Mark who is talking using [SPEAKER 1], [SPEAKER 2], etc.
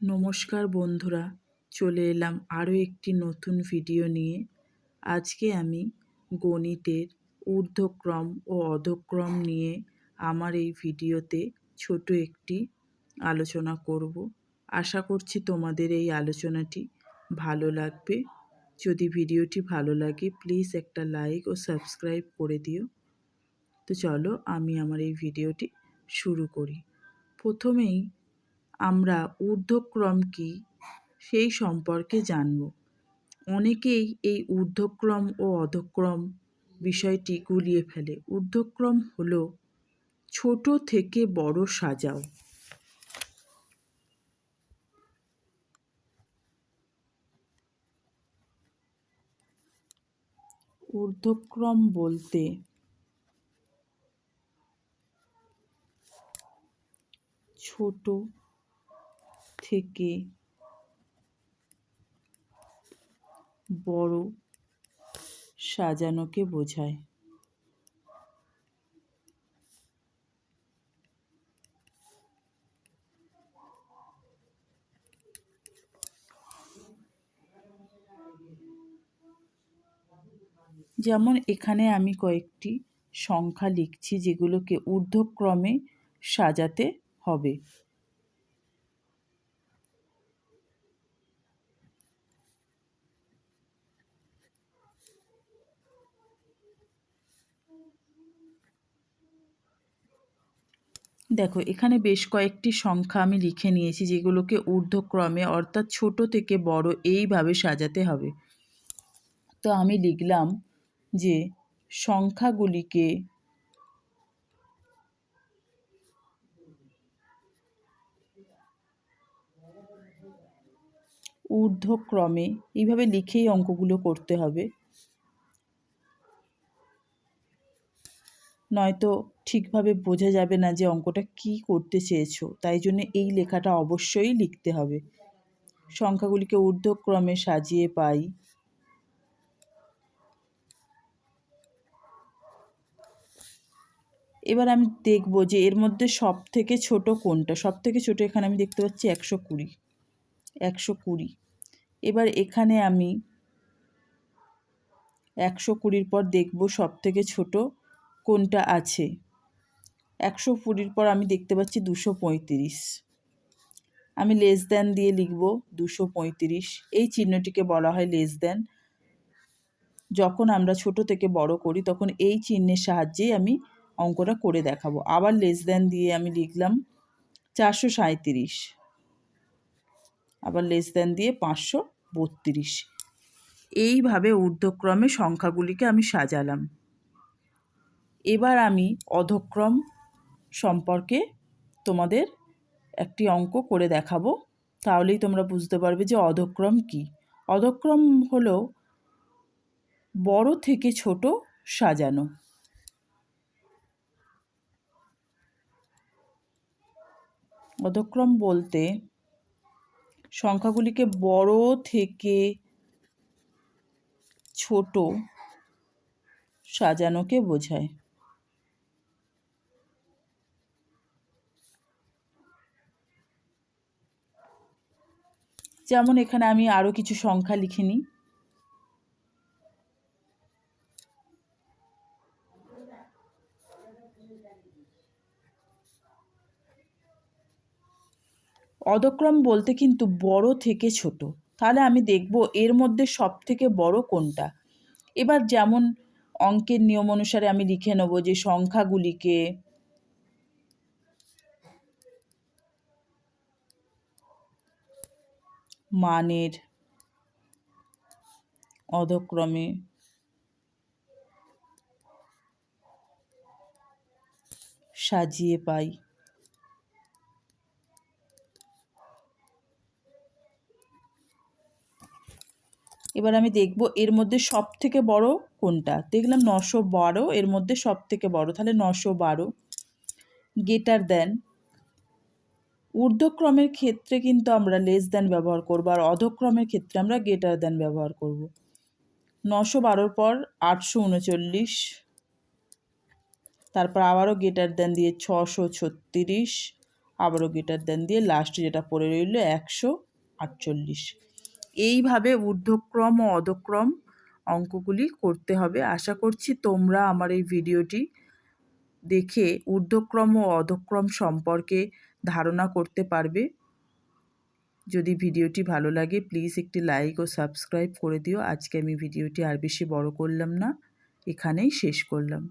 [SPEAKER 1] নমস্কার বন্ধুরা, চলে এলাম আরও একটি নতুন ভিডিও নিয়ে। আজকে আমি গণিতের ঊর্ধ্বক্রম ও অধক্রম নিয়ে আমার এই ভিডিওতে ছোট একটি আলোচনা করব। আশা করছি তোমাদের এই আলোচনাটি ভালো লাগবে। যদি ভিডিওটি ভালো লাগে, প্লিজ একটা লাইক ও সাবস্ক্রাইব করে দিও। তো চলো আমি আমার এই ভিডিওটি শুরু করি। প্রথমেই আমরা ঊর্ধ্বক্রম কী সেই সম্পর্কে জানব। অনেকেই এই ঊর্ধ্বক্রম ও অধক্রম বিষয়টি গুলিয়ে ফেলে। ঊর্ধ্বক্রম হল ছোট থেকে বড় সাজাও। ঊর্ধ্বক্রম বলতে ছোট থেকে বড় সাজানোকে বোঝায়। যেমন এখানে আমি কয়েকটি সংখ্যা লিখছি যেগুলোকে ঊর্ধ্বক্রমে সাজাতে হবে। দেখো, এখানে বেশ কয়েকটি সংখ্যা আমি লিখে নিয়েছি যেগুলোকে ঊর্ধ্বক্রমে অর্থাৎ ছোট থেকে বড় এইভাবে সাজাতে হবে। তো আমি লিখলাম যে সংখ্যাগুলিকে ঊর্ধ্বক্রমে এইভাবে লিখেই অঙ্কগুলো করতে হবে। নয়তো ঠিকভাবে বোঝা যাবে না যে অঙ্কটা কি করতে চেয়েছো। তাই জন্য এই লেখাটা অবশ্যই লিখতে হবে। সংখ্যাগুলিকে ঊর্ধ্বক্রমে সাজিয়ে পাই। এবার আমি দেখব যে এর মধ্যে সব থেকে ছোট কোনটা? সব থেকে ছোট এখানে আমি দেখতে পাচ্ছি একশো কুড়ি। একশো কুড়ি। এবার এখানে আমি একশো কুড়ির পর দেখব সব থেকে ছোট কোনটা আছে? একশো কুড়ির পর আমি দেখতে পাচ্ছি দুশো পঁয়ত্রিশ। আমি লেস দেন দিয়ে লিখব দুশো পঁয়ত্রিশ। এই চিহ্নটিকে বলা হয় লেস দেন যখন আমরা ছোট থেকে বড় করি, তখন এই চিহ্নের সাহায্যেই আমি অঙ্কটা করে দেখাবো। আবার লেস দেন দিয়ে আমি লিখলাম চারশো সাঁত্রিশ আবার লেস দেন দিয়ে পাঁচশো বত্রিশ। এইভাবে ঊর্ধ্বক্রমে সংখ্যাগুলিকে আমি সাজালাম। এবার আমি অধক্রম সম্পর্কে তোমাদের একটি অঙ্ক করে দেখাবো। তাহলেই তোমরা বুঝতে পারবে যে অধক্রম কি। অধক্রম হলো বড় থেকে ছোট সাজানো। অধক্রম বলতে সংখ্যাগুলিকে বড় থেকে ছোট সাজানোকে বোঝায়। যেমন এখানে আমি আরও কিছু সংখ্যা লিখে নিই। অধক্রম বলতে কিন্তু বড় থেকে ছোট। তাহলে আমি দেখব এর মধ্যে সব থেকে বড় কোনটা। এবার যেমন অঙ্কের নিয়ম অনুসারে আমি লিখে নেব যে সংখ্যাগুলিকে মানের অধক্রমে সাজিয়ে পাই। এবার আমি দেখব এর মধ্যে সব থেকে বড় কোনটা? দেখলাম নশো বারো, এর মধ্যে সব থেকে বড়। তাহলে নশো বারো গেটার দেন ঊর্ধ্বক্রমের ক্ষেত্রে কিন্তু আমরা লেস দেন ব্যবহার করব আর অধক্রমের ক্ষেত্রে আমরা গেটার দেন ব্যবহার করব। নশো বারোর পর আটশো উনচল্লিশ, তারপর আবারও গেটার দেন দিয়ে ছশো ছত্রিশ, আবারও গেটার দেন দিয়ে লাস্টে যেটা পড়ে রইল একশো আটচল্লিশ। এইভাবে ঊর্ধ্বক্রম ও অধক্রম অঙ্কগুলি করতে হবে। আশা করছি তোমরা আমার এই ভিডিওটি দেখে ঊর্ধ্বক্রম ও অধক্রম সম্পর্কে ধারণা করতে পারবে। যদি ভিডিওটি ভালো লাগে প্লিজ একটি লাইক ও সাবস্ক্রাইব করে দিও। আজকে আমি ভিডিওটি আর বেশি বড় করলাম না, এখানেই শেষ করলাম।